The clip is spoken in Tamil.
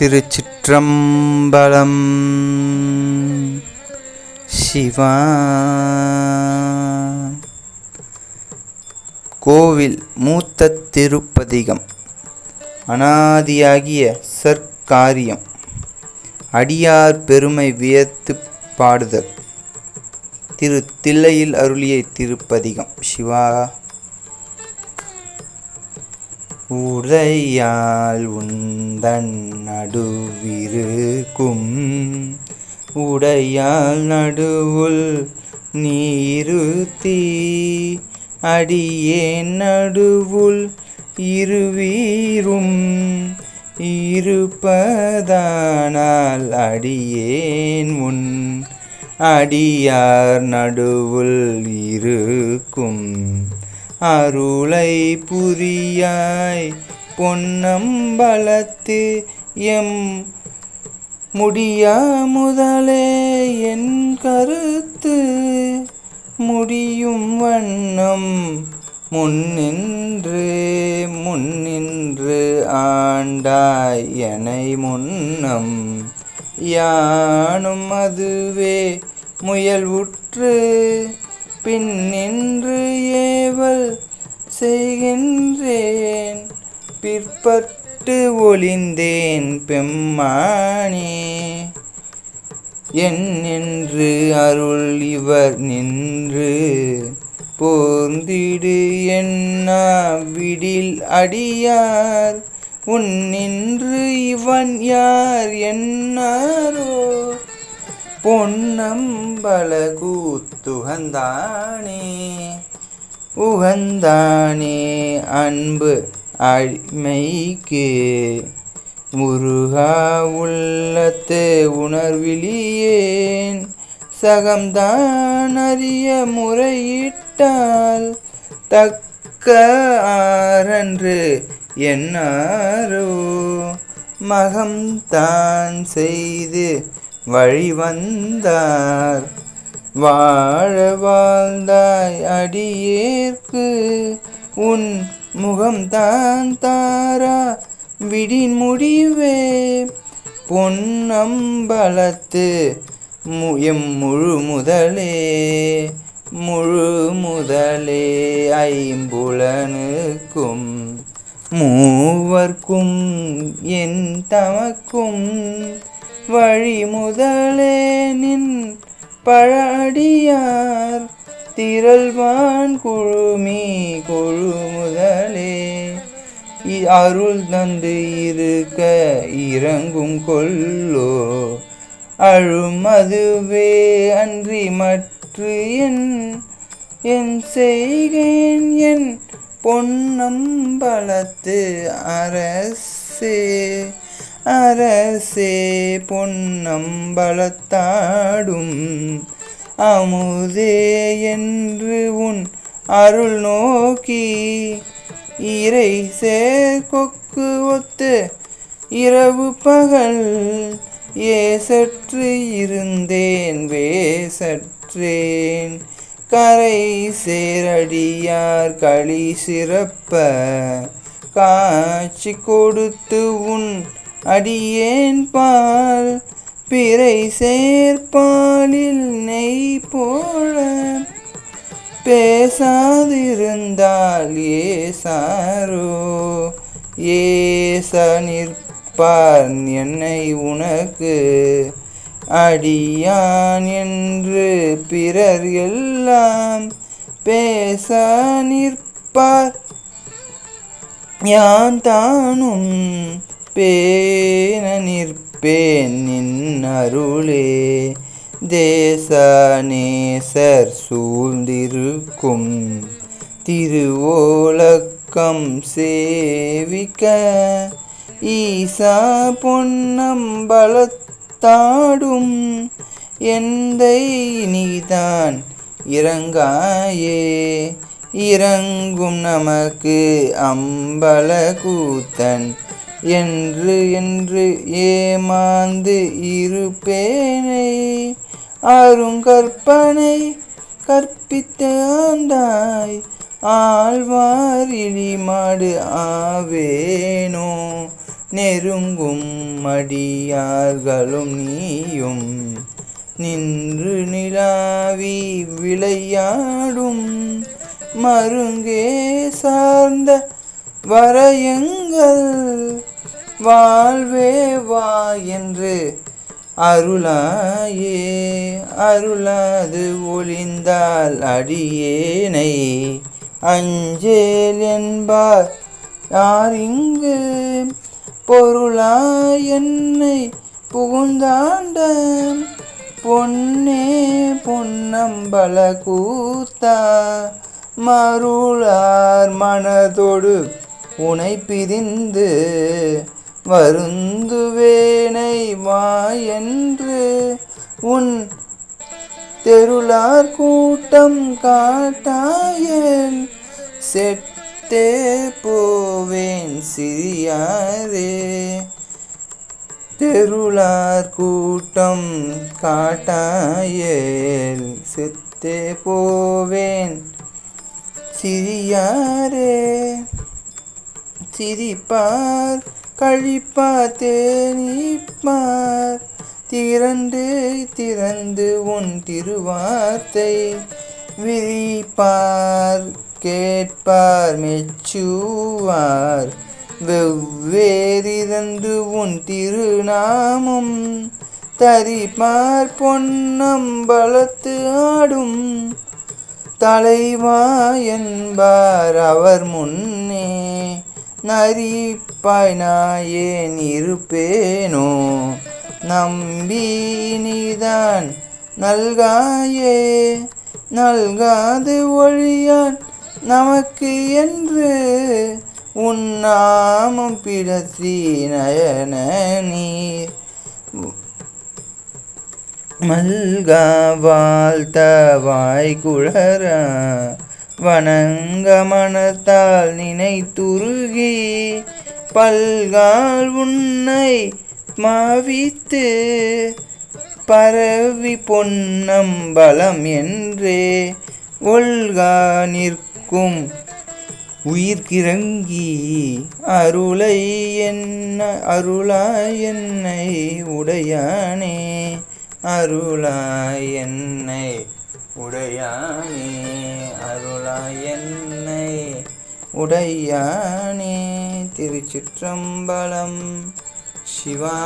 திருச்சிற்றம்பலம். சிவா. கோவில் மூத்த திருப்பதிகம். அனாதியாகிய சற்காரியம். அடியார் பெருமை வியத்து பாடுதல். திரு தில்லையில் அருளிய திருப்பதிகம். சிவா. உடையால் உந்தன் நடுவிருக்கும். உடையால் நடுவுள் நீருத்தி அடியே நடுவுள் இருவீரும். இருப்பதானால் அடியேன் உன் அடியார் நடுவுள் இருக்கும். அருளை புரியாய் பொன்னம்பலத்து எம் முடியா முதலே என் கருத்து முடியும் வண்ணம் முன்னின்று முன்னின்று ஆண்டாய் எனை முன்னம் யானும் அதுவே முயல் உற்று பின்னின்று ஏவல் செய்கின்றேன். பிற்பட்டு ஒளிந்தேன் பெம்மானே. என் நின்று அருள் இவர் நின்று போர்ந்திடு என்னா விடில் அடியார். உன் நின்று இவன் யார் என்னாரோ? பொன்னம்பல கூத்துகந்தானே உகந்தானே அன்பு அடிமைக்கு. முருகா உள்ளத்து உணர்விலியேன் சகம்தான் அறிய முறையிட்டால் தக்க ஆரன்று என்னாரோ மகம்தான் செய்து வழிவந்தார். வாழ வாழ்ந்தாய் அடியேற்கு. உன் முகம்தான் தாரா. விடின் முடிவே. பொன்னம்பலத்து எம் முழு முதலே. முழு முதலே ஐம்புலனுக்கும் மூவர்க்கும் என் தமக்கும். வழி முதலே நின் பழடியார் திரள்வான் குழுமி கொழு முதலே. அருள் தந்து இருக்க இறங்கும் கொல்லோ. அழும் அதுவே அன்றி மற்று என் என் செய்கேன் என் பொன்னம்பலத்து அரசே. அரசே பொன்னம்பலத்தாடும் அமுதே என்று உன் அருள் நோக்கி இறை சேர்கொக்கு ஒத்து இரவு பகல் ஏசற்று இருந்தேன் வேசற்றேன் கரை சேரடியார் களி சிறப்ப காட்சி கொடுத்து உன் அடியேன் பால் பிறை சேர்ப்பாலில் நெய் போல. பேசாதிருந்தால் ஏசாரோ ஏச நிற்பார் என்னை உனக்கு. அடியான் என்று பிறர் எல்லாம் பேச நிற்பார். யான் தானும் பேன நிற்பேன் நின் அருளே. தேசநேசர் சூழ்ந்திருக்கும் திருவோலக்கம் சேவிக்க. ஈசா பொன்னம்பலத்தாடும் எந்தை நீதான் இறங்காயே. இறங்கும் நமக்கு அம்பல கூத்தன் என்று என்று ஏமாந்து இருப்பேனை. அருங்கற்பனை கற்பித்த ஆண்டாய் ஆழ்வார் இழிமாடு ஆவேனோ. நெருங்கும் மடியார்களும் நீயும் நின்று நிலாவி விளையாடும். மருங்கே சார்ந்த வரையங்கள் வாழ்வே வா என்று அருளாயே அருளாது ஒளிந்தால் அடியேனை. அஞ்சேல் என்பார் யார் இங்கு? பொருளா என்னை புகுந்தாண்ட பொன்னே பொன்னம்பல கூத்தா மருளார் மனதோடு உனை பிரிந்து. வருந்துவேனை வா என்று உன் தெருளார் கூட்டம் காட்டாயன். செட்டே போவேன் சிறியாரே தெருளார் கூட்டம் காட்டாயேல். செத்தே போவேன் சிரியாரே. சிரிப்பார் கழிப்பா தேனிப்பார் திரண்டு திறந்து உன் திருவார்த்தை விரிப்பார். கேட்பார் மெச்சுவார். வெவ்வேறிறந்து உன் திருநாமம் தரிப்பார். பொன்னம்பலத்து ஆடும் தலைவா என்பார். அவர் முன்னே நரிப்பாய் நாயேன் இருப்பேனோ நம்பி நீதான் நல்காயே நல்காது ஒழியான் நமக்கு என்று. உன்னாமம் பிடத்தி நயன நீர். மல்கா வாழ்த்தவாய் குழற வணங்க மனத்தால் நினைத்துருகி. பல்கால் உன்னை மாவித்து பரவி பொன்னம்பலம் என்றே. ஒல்கா நிற்கும் உயிர்கிறங்கி அருளை என்ன அருளா என்னை உடையானே. அருளா என்னை உடையானே அருளாய் என்னை உடையானே திருச்சிற்றம்பலம். சிவா